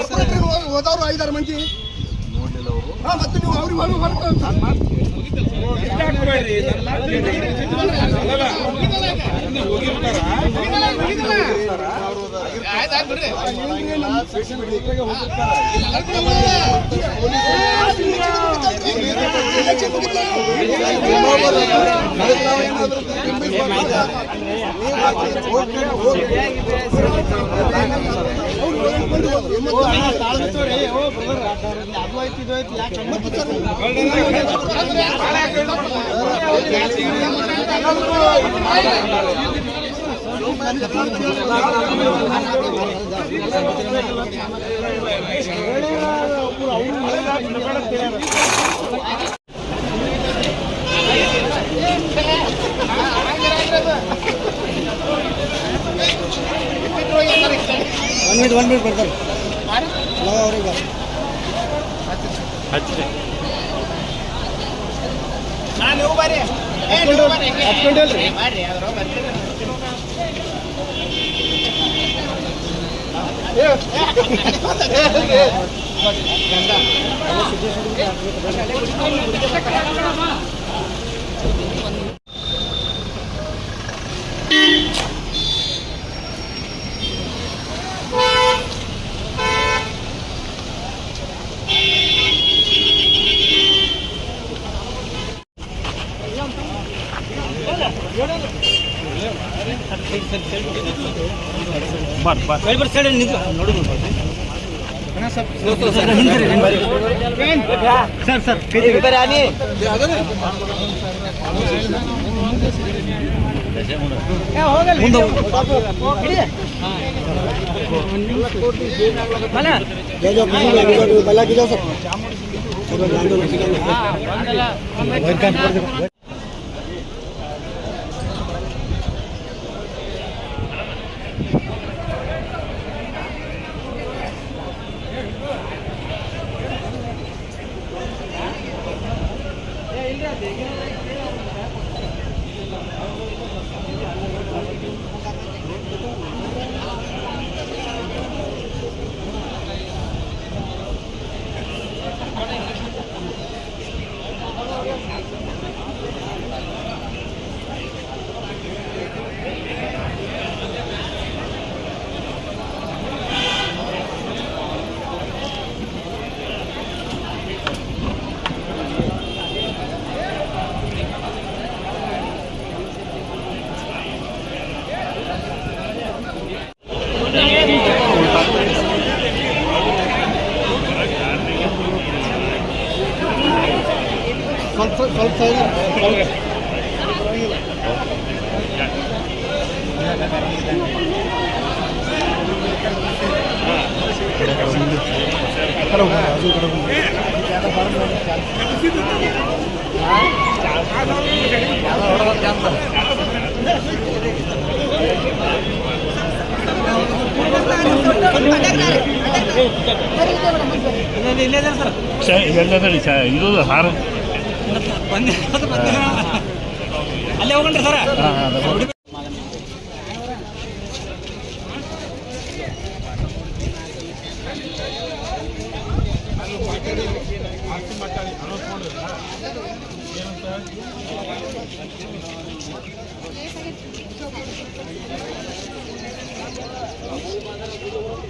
Corporate ಹೋದವ್ರು ಐದಾರು ಮಂದಿ ಹಾ ಮತ್ತೆ ನೀವು ಅವ್ರಿಗೆ ಹೊರ ಹೊರತು ಒನ್ ಮಿನಿಟ್ ಒನ್ ಮಿನಿಟ್ ಬರ್ತಾರೆ ಲವ ಅವ್ರಿಗೆ ಬರ್ ಹಚ್ಚಿ ನಾನು ನೀವು ಬರ್ರಿ ಹತ್ಕೊಂಡಲ್ರಿ ಬರ್ರಿ ಅವ್ರು ಬರ್ತಾರೆ ಗಂಡ ಸರ್ ಸರ್ ಬಲ್ಲಾಕಿ ಜಾವು ಸರ್ దగ్గర ಎಲ್ಲದಳಿ ಇದು ಹಾರ ಅಲ್ಲೇ ಹೋಗಣ್ರಿ ಸರ ಎಲ್ಲಾರು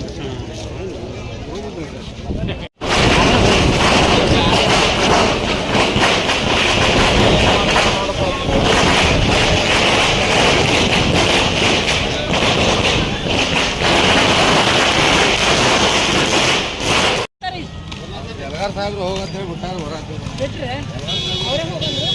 ಸಾಹೇಬ್ರು ಹೋಗಂತ ಹೇಳಿ ಬಿಟ್ಟಾರ ಹೊರ ಬಿಟ್ರೆ ಅವರೇ ಹೋಗಂದ್ರು?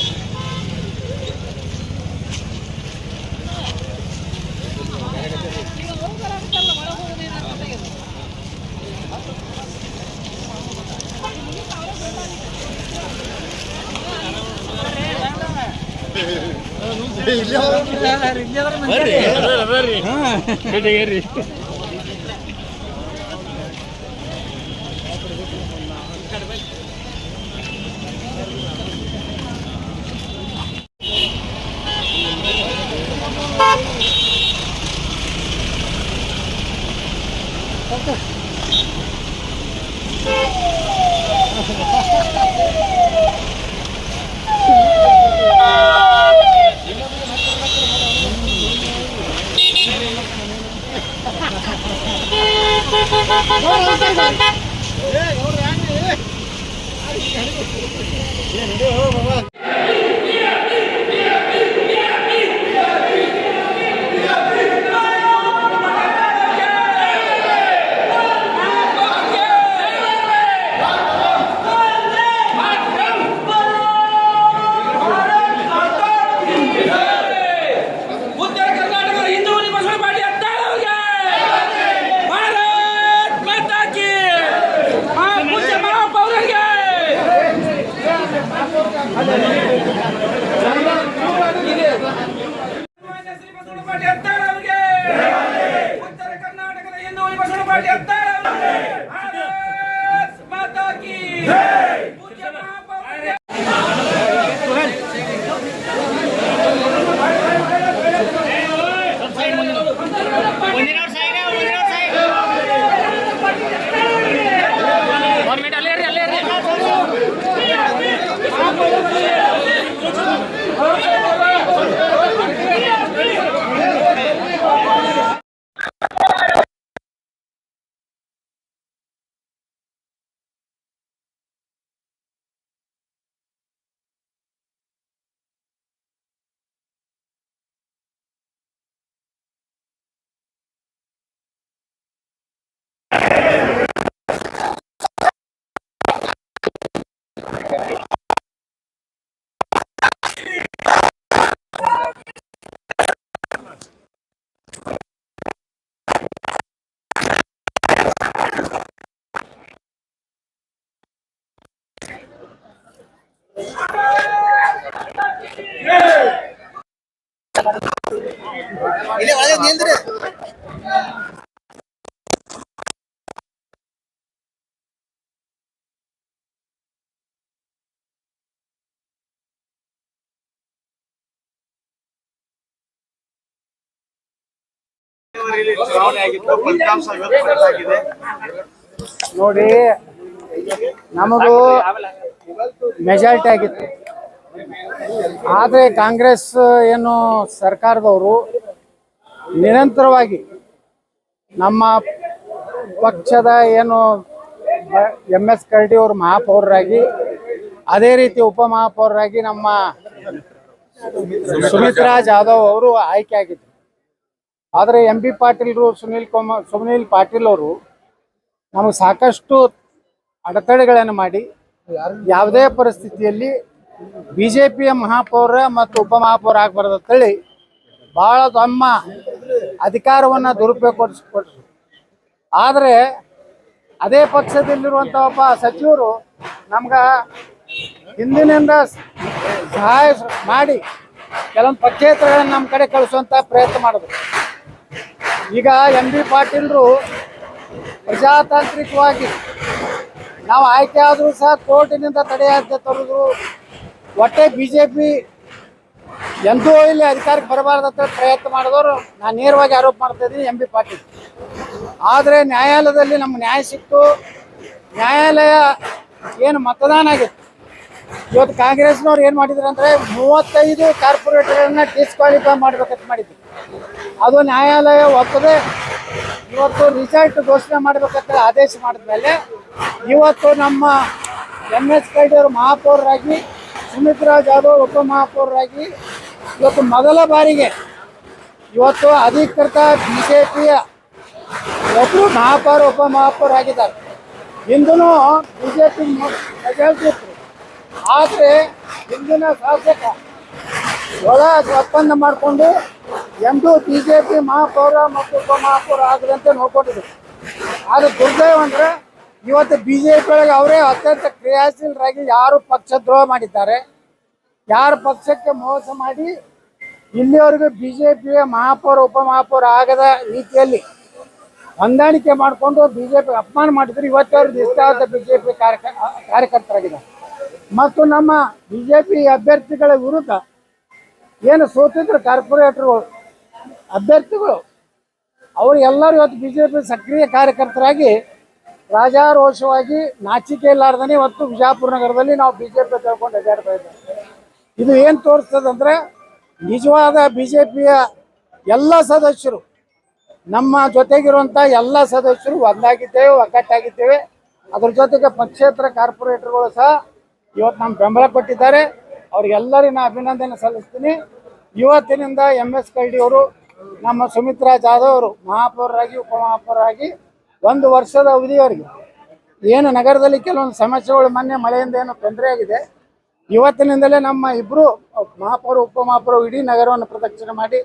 ಬರ್ರಿ ಬರ್ರಿ ಶ್ರೀ ಫಲಿತಾಂಶ ಇವತ್ತು ಹೊರಟಾಗಿದೆ ನೋಡಿ ನಮಗೂ ಮೆಜಾರಿಟಿ ಆಗಿತ್ತು. ಆದರೆ ಕಾಂಗ್ರೆಸ್ ಏನು ಸರ್ಕಾರದವರು ನಿರಂತರವಾಗಿ ನಮ್ಮ ಪಕ್ಷದ ಏನು ಎಂ ಎಸ್ ಕರಡಿ ಅವರು ಮಹಾಪೌರರಾಗಿ, ಅದೇ ರೀತಿ ಉಪಮಹಾಪೌರರಾಗಿ ನಮ್ಮ ಸುಮಿತ್ರಾ ಜಾಧವ್ ಅವರು ಆಯ್ಕೆ ಆಗಿದ್ರು. ಆದರೆ ಎಂ ಬಿ ಪಾಟೀಲ್ರು, ಸುನೀಲ್ ಕುಮಾರ್ ಸುನೀಲ್ ಪಾಟೀಲ್ ಅವರು ನಮಗೆ ಸಾಕಷ್ಟು ಅಡೆತಡೆಗಳನ್ನು ಮಾಡಿ, ಯಾವುದೇ ಪರಿಸ್ಥಿತಿಯಲ್ಲಿ ಬಿ ಜೆ ಪಿಯ ಮಹಾಪೌರ ಮತ್ತು ಉಪಮಹಾಪೌರ ಆಗಬಾರ್ದು ಅಂತೇಳಿ ಭಾಳ ತಮ್ಮ ಅಧಿಕಾರವನ್ನು ದುರುಪಯೋಗಪಡಿಸ್ಕೊಟ್ರು ಆದರೆ ಅದೇ ಪಕ್ಷದಲ್ಲಿರುವಂಥ ಒಬ್ಬ ಸಚಿವರು ನಮ್ಗೆ ಹಿಂದಿನಿಂದ ಸಹಾಯ ಮಾಡಿ ಕೆಲವೊಂದು ಪಕ್ಷೇತರಗಳನ್ನು ನಮ್ಮ ಕಡೆ ಕಳಿಸುವಂಥ ಪ್ರಯತ್ನ ಮಾಡಿದ್ರು. ಈಗ ಎಂ ಬಿ ಪಾಟೀಲ್ರು ಪ್ರಜಾತಾಂತ್ರಿಕವಾಗಿ ನಾವು ಆಯ್ಕೆ ಆದರೂ ಸಹ ಕೋರ್ಟಿನಿಂದ ತಡೆಯಾಜ್ಞೆ ತರೋದು ಒಟ್ಟೆ ಬಿ ಜೆ ಪಿ ಎಂದೂ ಇಲ್ಲಿ ಅಧಿಕಾರಕ್ಕೆ ಬರಬಾರ್ದಂತ ಪ್ರಯತ್ನ ಮಾಡಿದವರು ನಾನು ನೇರವಾಗಿ ಆರೋಪ ಮಾಡ್ತಾ ಇದ್ದೀನಿ ಎಂ ಬಿ ಪಾಟೀಲ್. ಆದರೆ ನ್ಯಾಯಾಲಯದಲ್ಲಿ ನಮ್ಗೆ ನ್ಯಾಯ ಸಿಕ್ತು. ನ್ಯಾಯಾಲಯ ಏನು ಮತದಾನ ಆಗಿತ್ತು ಇವತ್ತು ಕಾಂಗ್ರೆಸ್ನವ್ರು ಏನು ಮಾಡಿದ್ರು ಅಂದರೆ ಮೂವತ್ತೈದು ಕಾರ್ಪೊರೇಟರ್ಗಳನ್ನ ಡಿಸ್ಕ್ವಾಲಿಫೈ ಮಾಡಬೇಕಂತ ಮಾಡಿದ್ರು. ಅದು ನ್ಯಾಯಾಲಯ ಒಪ್ಪದೆ ಇವತ್ತು ರಿಸಲ್ಟ್ ಘೋಷಣೆ ಮಾಡಬೇಕಂತ ಆದೇಶ ಮಾಡಿದ್ಮೇಲೆ ಇವತ್ತು ನಮ್ಮ ಎಂ ಎಸ್ ಕೈಡಿಯವರು ಮಹಾಪೌರರಾಗಿ ಸುಮಿತ್ರಾ ಜಾಧವ್ ಉಪಮಹಾಪೌರರಾಗಿ ಇವತ್ತು ಮೊದಲ ಬಾರಿಗೆ ಇವತ್ತು ಅಧಿಕೃತ ಬಿ ಜೆ ಪಿಯ ಒಬ್ಬರು ಮಹಾಪೌರ ಉಪಮಹಾಪೌರ ಆಗಿದ್ದಾರೆ ಹಿಂದೂ ಬಿ ಜೆ ಪಿ ಆದರೆ ಹಿಂದಿನ ಶಾಸಕ ಒಳ ಒಪ್ಪಂದ ಮಾಡಿಕೊಂಡು ಎಂದೂ ಬಿ ಜೆ ಪಿ ಮಹಾಪೌರ ಮತ್ತು ಉಪಮಹಾಪೌರ ಆಗದಂತೆ ನೋಡ್ಕೊಂಡಿದ್ರು ಆದರೆ ದುರ್ದೈವ ಅಂದ್ರೆ ಇವತ್ತು ಬಿ ಜೆ ಪಿ ಒಳಗೆ ಅವರೇ ಅತ್ಯಂತ ಕ್ರಿಯಾಶೀಲರಾಗಿ ಯಾರು ಪಕ್ಷದ್ರೋಹ ಮಾಡಿದ್ದಾರೆ? ಯಾರು ಪಕ್ಷಕ್ಕೆ ಮೋಸ ಮಾಡಿ ಇಲ್ಲಿವರೆಗೂ ಬಿ ಜೆ ಪಿಯ ಮಹಾಪೌರ, ಉಪಮಹಾಪೌರ ಆಗದ ರೀತಿಯಲ್ಲಿ ಹೊಂದಾಣಿಕೆ ಮಾಡಿಕೊಂಡು ಬಿ ಜೆ ಪಿ ಅಪಮಾನ ಮಾಡಿದ್ರು. ಇವತ್ತವರು ನಿಷ್ಠಾವಂತ ಬಿ ಜೆ ಪಿ ಕಾರ್ಯಕರ್ತರಾಗಿದ್ದಾರೆ. ಮತ್ತು ನಮ್ಮ ಬಿ ಜೆ ಪಿ ಅಭ್ಯರ್ಥಿಗಳ ವಿರುದ್ಧ ಏನು ಸೋತಿದ್ರು ಕಾರ್ಪೊರೇಟರ್ಗಳು ಅಭ್ಯರ್ಥಿಗಳು, ಅವರು ಎಲ್ಲರೂ ಇವತ್ತು ಬಿ ಜೆ ಪಿ ಸಕ್ರಿಯ ಕಾರ್ಯಕರ್ತರಾಗಿ ರಾಜಾರೋಷವಾಗಿ ನಾಚಿಕೆ ಇಲ್ಲಾರ್ದನೆ ಇವತ್ತು ವಿಜಯಪುರ ನಗರದಲ್ಲಿ ನಾವು ಬಿ ಜೆ ಪಿ ತಿಳ್ಕೊಂಡು ಅಡ್ಡಾಡ್ತಾ ಇದ್ದೇವೆ. ಇದು ಏನು ತೋರಿಸ್ತದಂದ್ರೆ ನಿಜವಾದ ಬಿ ಜೆ ಎಲ್ಲ ಸದಸ್ಯರು, ನಮ್ಮ ಜೊತೆಗಿರುವಂಥ ಎಲ್ಲ ಸದಸ್ಯರು ಒಂದಾಗಿದ್ದೇವೆ, ಒಗ್ಗಟ್ಟಾಗಿದ್ದೇವೆ. ಅದ್ರ ಜೊತೆಗೆ ಪಕ್ಷೇತರ ಕಾರ್ಪೊರೇಟರ್ಗಳು ಸಹ ಇವತ್ತು ನಮ್ಮ ಬೆಂಬಲ ಕೊಟ್ಟಿದ್ದಾರೆ. ಅವ್ರಿಗೆಲ್ಲರಿಗೂ ನಾ ಅಭಿನಂದನೆ ಸಲ್ಲಿಸ್ತೀನಿ. ಇವತ್ತಿನಿಂದ ಎಂ ಎಸ್ ಕಲ್ಡಿ ಅವರು ನಮ್ಮ ಸುಮಿತ್ರಾ ಜಾಧವ್ ಅವರು ಮಹಾಪೌರರಾಗಿ, ಉಪಮಹಾಪೌರರಾಗಿ ಒಂದು ವರ್ಷದ ಅವಧಿಯವರೆಗೆ ಏನು ನಗರದಲ್ಲಿ ಕೆಲವೊಂದು ಸಮಸ್ಯೆಗಳು ಮೊನ್ನೆ ಮಳೆಯಿಂದ ಏನು ತೊಂದರೆ ಆಗಿದೆ. ಇವತ್ತಿನಿಂದಲೇ ನಮ್ಮ ಇಬ್ಬರು ಮಹಾಪೌರ, ಉಪಮಹಾಪೌರ ಇಡೀ ನಗರವನ್ನು ಪ್ರದಕ್ಷಿಣೆ ಮಾಡಿ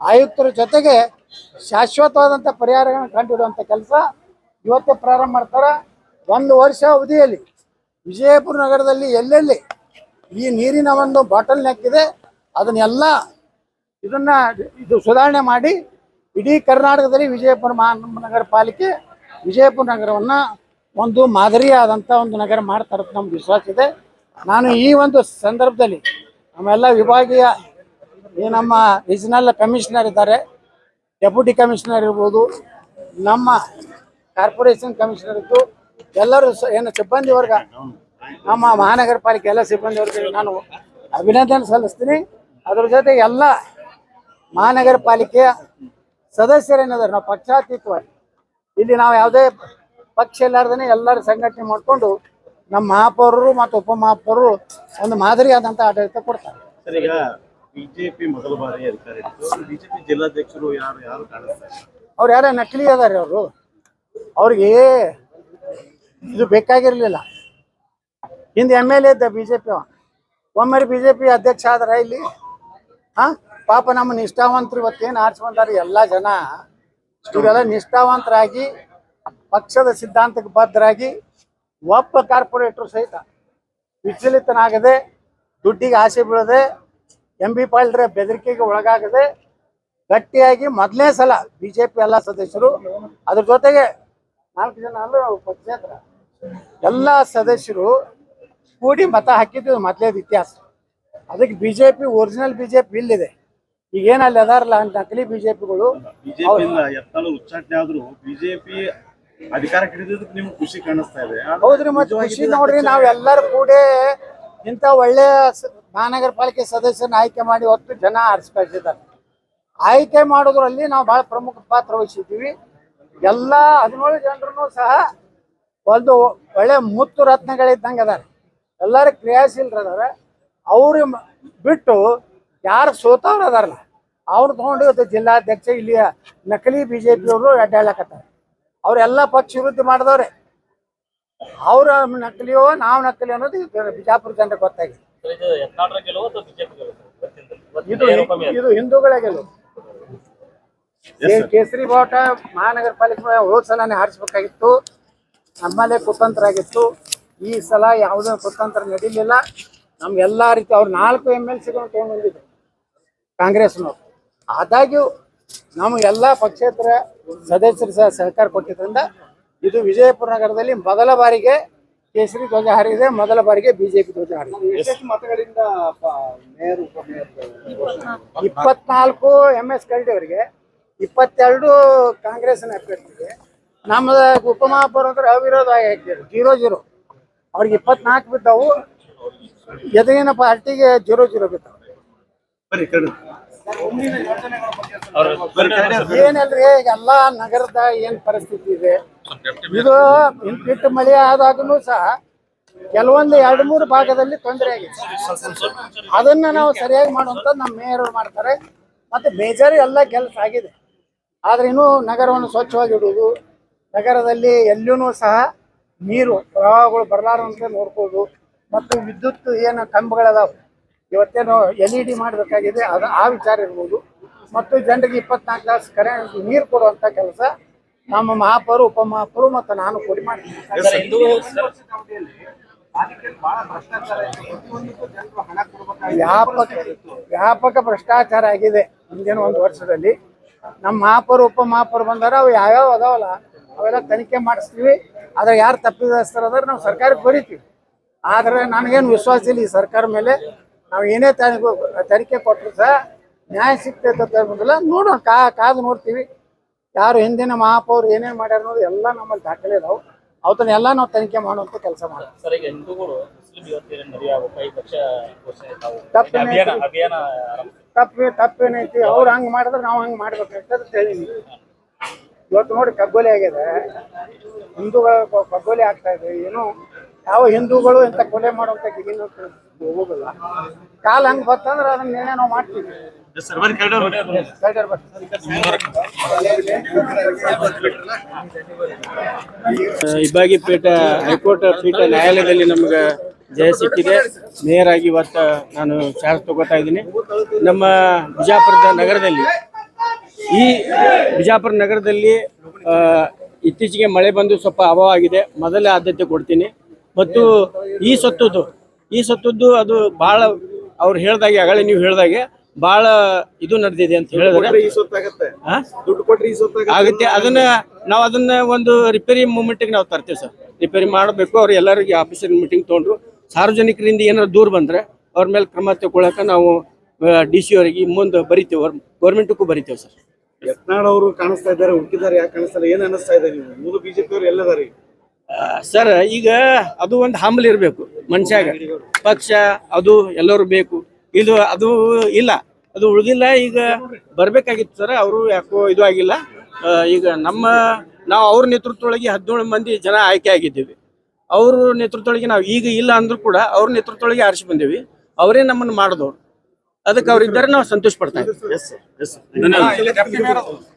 ಆಯುಕ್ತರ ಜೊತೆಗೆ ಶಾಶ್ವತವಾದಂಥ ಪರಿಹಾರಗಳನ್ನು ಕಂಡುಹಿಡುವಂಥ ಕೆಲಸ ಇವತ್ತೇ ಪ್ರಾರಂಭ ಮಾಡ್ತಾರೆ. ಒಂದು ವರ್ಷ ಅವಧಿಯಲ್ಲಿ ವಿಜಯಪುರ ನಗರದಲ್ಲಿ ಎಲ್ಲೆಲ್ಲಿ ಈ ನೀರಿನ ಒಂದು ಬಾಟಲ್ ನೆಕ್ಕಿದೆ ಅದನ್ನೆಲ್ಲ ಇದನ್ನ ಇದು ಸುಧಾರಣೆ ಮಾಡಿ ಇಡೀ ಕರ್ನಾಟಕದಲ್ಲಿ ವಿಜಯಪುರ ಮಹಾನಗರ ಪಾಲಿಕೆ ವಿಜಯಪುರ ನಗರವನ್ನ ಒಂದು ಮಾದರಿಯಾದಂಥ ಒಂದು ನಗರ ಮಾಡ್ತಾರೆ ನಮ್ಗೆ ವಿಶ್ವಾಸ ಇದೆ. ನಾನು ಈ ಒಂದು ಸಂದರ್ಭದಲ್ಲಿ ನಮ್ಮೆಲ್ಲ ವಿಭಾಗೀಯ ಈ ನಮ್ಮ ರೀಜನಲ್ ಕಮಿಷನರ್ ಇದ್ದಾರೆ. ಡೆಪ್ಯೂಟಿ ಕಮಿಷನರ್ ಇರ್ಬೋದು, ನಮ್ಮ ಕಾರ್ಪೊರೇಷನ್ ಕಮಿಷನರ್ ಇದ್ದು, ಎಲ್ಲರೂ ಏನು ಸಿಬ್ಬಂದಿ ವರ್ಗ, ನಮ್ಮ ಮಹಾನಗರ ಪಾಲಿಕೆ ಎಲ್ಲ ಸಿಬ್ಬಂದಿ ವರ್ಗ ನಾನು ಅಭಿನಂದನೆ ಸಲ್ಲಿಸ್ತೀನಿ. ಅದ್ರ ಜೊತೆ ಎಲ್ಲ ಮಹಾನಗರ ಪಾಲಿಕೆಯ ಸದಸ್ಯರೇನಿದ್ದಾರೆ ನಾವು ಪಕ್ಷಾತೀತವಾಗಿ ಇಲ್ಲಿ ನಾವು ಯಾವುದೇ ಪಕ್ಷ ಇಲ್ಲಾರ್ದೇ ಎಲ್ಲರ ಸಂಘಟನೆ ಮಾಡಿಕೊಂಡು ನಮ್ಮ ಮಹಾಪೌರರು ಮತ್ತು ಉಪಮಹಾಪೌರರು ಒಂದು ಮಾದರಿಯಾದಂಥ ಆಡಳಿತ ಕೊಡ್ತಾರೆ. ಸರ್ ಈಗ ಬಿಜೆಪಿ ಮೊದಲ ಬಾರಿ ಅಧಿಕಾರ ಬಿಜೆಪಿ ಜಿಲ್ಲಾಧ್ಯಕ್ಷರು ಯಾರು ಯಾರು ಅವ್ರು ಯಾರೋ ನಕಲಿ ಅದಾರೆ ಅವರು. ಅವ್ರಿಗೆ ಇದು ಬೇಕಾಗಿರ್ಲಿಲ್ಲ. ಹಿಂದೆ ಎಂ ಎಲ್ ಎ ಇದ್ದ ಬಿಜೆಪಿ ಒಮ್ಮೆ ಬಿಜೆಪಿ ಅಧ್ಯಕ್ಷ ಆದ್ರ ಇಲ್ಲಿ ಹಾ ಪಾಪ ನಮ್ಮ ನಿಷ್ಠಾವಂತರು ಇವತ್ತೇನು ಆರಿಸ್ಕೊಂಡಾರ ಎಲ್ಲ ಜನ. ಇವರೆಲ್ಲ ನಿಷ್ಠಾವಂತರಾಗಿ, ಪಕ್ಷದ ಸಿದ್ಧಾಂತಕ್ಕೆ ಬದ್ಧರಾಗಿ, ಒಬ್ಬ ಕಾರ್ಪೊರೇಟರ್ ಸಹಿತ ವಿಚಲಿತನಾಗದೆ, ದುಡ್ಡಿಗೆ ಆಸೆ ಬೀಳದೆ ಎಂ ಬಿ ಪಾಲ್ರ ಬೆದರಿಕೆಗೆ ಒಳಗಾಗದೆ, ಗಟ್ಟಿಯಾಗಿ ಮೊದಲನೇ ಸಲ ಬಿಜೆಪಿ ಎಲ್ಲ ಸದಸ್ಯರು, ಅದ್ರ ಜೊತೆಗೆ ನಾಲ್ಕು ಜನ ಅಲ್ಲ ಪಕ್ಷೇತರ ಎಲ್ಲ ಸದಸ್ಯರು ಕೂಡಿ ಮತ ಹಾಕಿದ್ದು ಮೊದಲೇದು ಇತಿಹಾಸ. ಅದಕ್ಕೆ ಬಿಜೆಪಿ, ಒರಿಜಿನಲ್ ಬಿಜೆಪಿ ಇಲ್ಲಿದೆ. ಈಗ ಏನಲ್ಲಿ ಅದಾರಲ್ಲ ನಕಲಿ ಬಿಜೆಪಿಗಳು ಬಿಜೆಪಿಯಿಂದ ಎತ್ತಾಳು ಉಚ್ಚಾಟನೆ ಆದ್ರೂ ಬಿಜೆಪಿ ಅಧಿಕಾರ ಹಿಡಿದಿದ್ದಕ್ಕೆ ನಿಮ್ಗೆ ಖುಷಿ ಕಾಣಿಸ್ತಾ ಇದೆ. ಹೌದ್ರಿ ಮತ್ತೆ ಖುಷಿ ನೋಡ್ರಿ ನಾವ್ ಎಲ್ಲರೂ ಕೂಡಿ ಇಂಥ ಒಳ್ಳೆಯ ಮಹಾನಗರ ಪಾಲಿಕೆ ಸದಸ್ಯರನ್ನ ಆಯ್ಕೆ ಮಾಡಿ ಹೊತ್ತು ಜನ ಆರಿಸ್ಕೊಳ್ತಿದ್ದಾರೆ ಆಯ್ಕೆ ಮಾಡೋದ್ರಲ್ಲಿ ನಾವು ಬಹಳ ಪ್ರಮುಖ ಪಾತ್ರ ವಹಿಸಿದ್ದೀವಿ. ಎಲ್ಲ ಹದಿನೇಳು ಜನರನ್ನು ಸಹ ಒಂದು ಒಳ್ಳೆ ಮುತ್ತು ರತ್ನಗಳಿದ್ದಂಗೆ ಅದಾರೆ. ಎಲ್ಲರೂ ಕ್ರಿಯಾಶೀಲರದಾರೆ ಅವ್ರು ಬಿಟ್ಟು ಯಾರು ಸೋತವ್ರು ಅದಾರಲ್ಲ ಅವ್ರು ತಗೊಂಡು ಇವತ್ತು ಜಿಲ್ಲಾಧ್ಯಕ್ಷ ಇಲ್ಲಿಯ ನಕಲಿ ಬಿ ಜೆ ಪಿಯವರು ಅಡ್ಡಾಡ್ಲಕತ್ತಾರೆ ಅವರೆಲ್ಲ ಪಕ್ಷ ವಿರುದ್ಧ ಮಾಡಿದವ್ರೆ. ಅವ್ರ ನಕಲಿಯೋ ನಾವು ನಕಲಿ ಅನ್ನೋದು ಬಿಜಾಪುರ ಜನರಿಗೆ ಗೊತ್ತಾಗಿದೆ. ಇದು ಬಿಜೆಪಿ ಇದು ಹಿಂದೂಗಳ ಗೆಲುವು? ಕೇಸರಿ ಬಾವುಟ ಮಹಾನಗರ ಪಾಲಿಕೆ ಹೋದ್ ಸಲನೇ ಹಾರಿಸ್ಬೇಕಾಗಿತ್ತು. ನಮ್ಮಲ್ಲೇ ಕುತಂತ್ರ ಆಗಿತ್ತು ಈ ಸಲ ಯಾವುದೇ ಕುತಂತ್ರ ನಡೀಲಿಲ್ಲ. ನಮ್ಗೆ ಎಲ್ಲಾ ರೀತಿ ಅವ್ರು ನಾಲ್ಕು ಎಂ ಎಲ್ ಸಿಗಳು ತೊಗೊಂಡು ಬಂದಿದ್ರು. ಕಾಂಗ್ರೆಸ್ನವ್ರು. ಆದಾಗ್ಯೂ ನಮಗೆಲ್ಲ ಪಕ್ಷೇತರ ಸದಸ್ಯರು ಸಹ ಸಹಕಾರ ಕೊಟ್ಟಿದ್ದರಿಂದ ಇದು ವಿಜಯಪುರ ನಗರದಲ್ಲಿ ಮೊದಲ ಬಾರಿಗೆ ಕೇಸರಿ ಧ್ವಜ ಹಾರಿದೆ ಮೊದಲ ಬಾರಿಗೆ ಬಿಜೆಪಿ ಧ್ವಜ ಹಾರಿದೆ. ಮತಗಳಿಂದ ಇಪ್ಪತ್ನಾಲ್ಕು ಎಂ ಎಸ್ ಕಲ್ಡಿ ಅವರಿಗೆ ಇಪ್ಪತ್ತೆರಡು ಕಾಂಗ್ರೆಸ್ನ ಅಭ್ಯರ್ಥಿಗೆ ನಮ್ಮದ ಉಪಮಹಾಪೌರ ಅಂದ್ರೆ ಅವಿರೋಧ ಹಾಕಿದ್ರು ಜೀರೋ ಜೀರೋ. ಅವ್ರಿಗೆ ಇಪ್ಪತ್ನಾಲ್ಕು ಬಿದ್ದವು ಎದುರಿನ ಪಾರ್ಟಿಗೆ ಜೀರೋ ಜೀರೋ ಬಿದ್ದವು. ಬರೀ ಕಡೆ ಬರೀ ಕಡೆ ಏನಲ್ರಿ ಈಗ ಎಲ್ಲಾ ನಗರದ ಏನ್ ಪರಿಸ್ಥಿತಿ ಇದೆ? ಇದು ಇಂತಿಟ್ಟು ಮಳೆ ಆದಾಗನು ಸಹ ಕೆಲವೊಂದು ಎರಡು ಮೂರು ಭಾಗದಲ್ಲಿ ತೊಂದರೆ ಆಗಿದೆ. ಅದನ್ನ ನಾವು ಸರಿಯಾಗಿ ಮಾಡುವಂತ ನಮ್ಮ ಮೇಯರ್ ಮಾಡ್ತಾರೆ. ಮತ್ತೆ ಬೇಜಾರು ಎಲ್ಲ ಕೆಲಸ ಆಗಿದೆ. ಆದ್ರೆ ಇನ್ನೂ ನಗರವನ್ನು ಸ್ವಚ್ಛವಾಗಿ ಇಡುವುದು ನಗರದಲ್ಲಿ ಎಲ್ಲೂ ಸಹ ನೀರು ಪ್ರವಾಹಗಳು ಬರಲಾರಂತೆ ನೋಡ್ಕೋದು ಮತ್ತು ವಿದ್ಯುತ್ ಏನು ಕಂಬಗಳದಾವೆ. ಇವತ್ತೇನು ಎಲ್ ಇ ಡಿ ಮಾಡಬೇಕಾಗಿದೆ ಅದು ಆ ವಿಚಾರ ಇರ್ಬೋದು. ಮತ್ತು ಜನರಿಗೆ ಇಪ್ಪತ್ನಾಲ್ಕು ತಾಸು ಕರೆಂಟ್ ನೀರು ಕೊಡುವಂಥ ಕೆಲಸ ನಮ್ಮ ಮಹಾಪೌರು ಉಪಮಹಾಪೌರು ಮತ್ತು ನಾನು ಕೂಡಿ ಮಾಡ್ತೀನಿ ವ್ಯಾಪಕ ವ್ಯಾಪಕ ಭ್ರಷ್ಟಾಚಾರ ಆಗಿದೆ ಮುಂದಿನ ಒಂದು ವರ್ಷದಲ್ಲಿ. ನಮ್ಮ ಮಹಾಪರು ಉಪ ಮಹಾಪೌರ ಬಂದಾರ ಅವು ಯಾವ್ಯಾವ ಅದಾವಲ್ಲ ಅವೆಲ್ಲ ತನಿಖೆ ಮಾಡಿಸ್ತೀವಿ. ಆದ್ರೆ ಯಾರು ತಪ್ಪಿದಸ್ತರದಾರ ನಾವು ಸರ್ಕಾರಕ್ಕೆ ಬರೀತೀವಿ. ಆದ್ರೆ ನನಗೇನು ವಿಶ್ವಾಸ ಇಲ್ಲ ಈ ಸರ್ಕಾರ ಮೇಲೆ. ನಾವು ಏನೇ ತನಿಖೆ ತನಿಖೆ ಕೊಟ್ಟರು ಸಹ ನ್ಯಾಯ ಸಿಗ್ತೈತೆ ಅಂತ ಹೇಳ್ಬೋದಿಲ್ಲ ನೋಡೋಣ ಕಾ ಕಾದು ನೋಡ್ತೀವಿ. ಯಾರು ಹಿಂದಿನ ಮಹಾಪೌರ್ ಏನೇನು ಮಾಡ್ಯಾರ ಅನ್ನೋದು ಎಲ್ಲ ನಮ್ಮಲ್ಲಿ ದಾಖಲೆ ಇದಾವೆ. ಅವತ್ತನ್ನೆಲ್ಲ ನಾವು ತನಿಖೆ ಮಾಡುವಂಥ ಕೆಲಸ ಮಾಡ್ತೀವಿ ಸರ್ ಈಗ ಹಿಂದೂಗಳು ಮುಸ್ಲಿಂ ಘೋಷಣೆ ತಾವು? ಅಭಿಯಾನ ಅಭಿಯಾನ. ತಪ್ಪು ತಪ್ಪೇನೈತಿ ಅವ್ರು ಹಂಗೆ ಮಾಡಿದ್ರೆ ನಾವು ಹಂಗೆ ಮಾಡ್ಬೇಕಂತ ಹೇಳಿದ್ವಿ ಇವತ್ತು ನೋಡಿ ಕಗ್ಗೊಲೆ ಆಗಿದೆ. ಹಿಂದೂಗಳ ಕ- ಕಗ್ಗೊಲೆ ಆಗ್ತಾ ಇದೆ. ಏನು ಯಾವ ಹಿಂದೂಗಳು ಇಂಥ ಕೊಲೆ ಮಾಡುವಂತ ಗಿಗಿನ ಹೋಗೋದಿಲ್ಲ. ಕಾಲ ಹಂಗ ಬರ್ತಂದ್ರೆ ಅದನ್ನ ನಿರ್ಣಯ ನಾವು ಮಾಡ್ತೀವಿ. ಸರ್ ಬರ್ರಿ ಕರೆಕ್ಟ್ ಸೈಡರ್ ಬರ್ತೀವಿ ಇಬ್ಬಾಗಿ ಪೀಠ ಹೈಕೋರ್ಟ್ ಪೀಠ ನ್ಯಾಯಾಲಯದಲ್ಲಿ ನಮ್ಗೆ ಜಯ ಸಿಕ್ಕಿದೆ. ಮೇಯರ್ ಆಗಿ ಇವತ್ತು ನಾನು ಚಾರ್ಜ್ ತಗೋತಾ ಇದ್ದೀನಿ. ನಮ್ಮ ಬಿಜಾಪುರದ ನಗರದಲ್ಲಿ, ಈ ಬಿಜಾಪುರ ನಗರದಲ್ಲಿ ಇತ್ತೀಚೆಗೆ ಮಳೆ ಬಂದು ಸ್ವಲ್ಪ ಅಭಾವ ಆಗಿದೆ. ಮೊದಲ ಆದ್ಯತೆ ಕೊಡ್ತೀನಿ. ಮತ್ತು ಈ ಸತ್ತದ್ದು ಈ ಸತ್ತದ್ದು ಅದು ಬಹಳ ಅವ್ರು ಹೇಳ್ದಾಗೆ ಆಗಲೇ ನೀವು ಹೇಳ್ದಾಗೆ ಬಹಳ ಇದು ನಡೆದಿದೆ ಅಂತ ಹೇಳಿದ್ರೆ. ಈ ಸೊತ್ತಾಗತ್ತೆ. ಹಾ ದುಡ್ಡು ಕೊಟ್ರೆ ಈ ಸೊತ್ತಾಗತ್ತೆ. ಆಗುತ್ತೆ. ಅದನ್ನ ನಾವು ಅದನ್ನ ಒಂದು ರಿಪೇರಿ ಮೂಮೆಂಟ್ಗೆ ನಾವು ತರ್ತೀವಿ ಸರ್. ರಿಪೇರಿ ಮಾಡಬೇಕು. ಅವ್ರು ಎಲ್ಲರಿಗೆ ಆಫೀಸರ್ ಮೀಟಿಂಗ್ ತಗೊಂಡ್ರು. ಸಾರ್ವಜನಿಕರಿಂದ ಏನಾದ್ರು ದೂರ ಬಂದ್ರೆ ಅವ್ರ ಮೇಲೆ ಕ್ರಮ ತಗೊಳಕ ನಾವು ಡಿ ಸಿ ಅವರಿಗೆ ಮುಂದೆ ಬರಿತೀವಿ. ಗೌರ್ಮೆಂಟ್ಗೂ ಬರಿತೇವೆ ಸರ್. ಯತ್ನಾಳ್ ಅವರು ಕಾಣಿಸ್ತಾ ಇದ್ದಾರೆ ಹುಡುಕಿದ್ದಾರೆ ಯಾಕೆ ಕಾಣಿಸ್ತಾರೆ ಏನ್ ಅನಿಸ್ತಾ ಇದೆ ನೀವು ಮೂರು ಬಿಜೆಪಿ ಅವರು ಎಲ್ಲದಾರಿ ಸರ್ ಈಗ ಅದು ಒಂದು ಹಂಬಲ್ ಇರಬೇಕು ಮನುಷ್ಯಾಗ. ಪಕ್ಷ ಅದು ಎಲ್ಲರೂ ಬೇಕು. ಇದು ಅದು ಇಲ್ಲ. ಅದು ಉಳಿದಿಲ್ಲ ಈಗ ಬರಬೇಕಾಗಿತ್ತು ಸರ್ ಅವರು ಯಾಕೋ ಇದು ಆಗಿಲ್ಲ. ಆ, ಈಗ ನಮ್ಮ ನಾವು ಅವ್ರ ನೇತೃತ್ವದೊಳಗೆ ಹದಿನೇಳು ಮಂದಿ ಜನ ಆಯ್ಕೆ ಆಗಿದ್ದೀವಿ. ಅವ್ರ ನೇತೃತ್ವದೊಳಗೆ ನಾವು ಈಗ ಇಲ್ಲ ಅಂದ್ರೂ ಕೂಡ ಅವ್ರ ನೇತೃತ್ವದೊಳಗೆ ಆರಿಸಿ ಬಂದೇವಿ. ಅವರೇ ನಮ್ಮನ್ನು ಮಾಡಿದವ್ರು. ಅದಕ್ಕೆ ಅವರಿದ್ದಾರೆ ಇದ್ದಾರೆ ನಾವು ಸಂತೋಷ ಪಡ್ತಾ ಇದ್ದೀವಿ.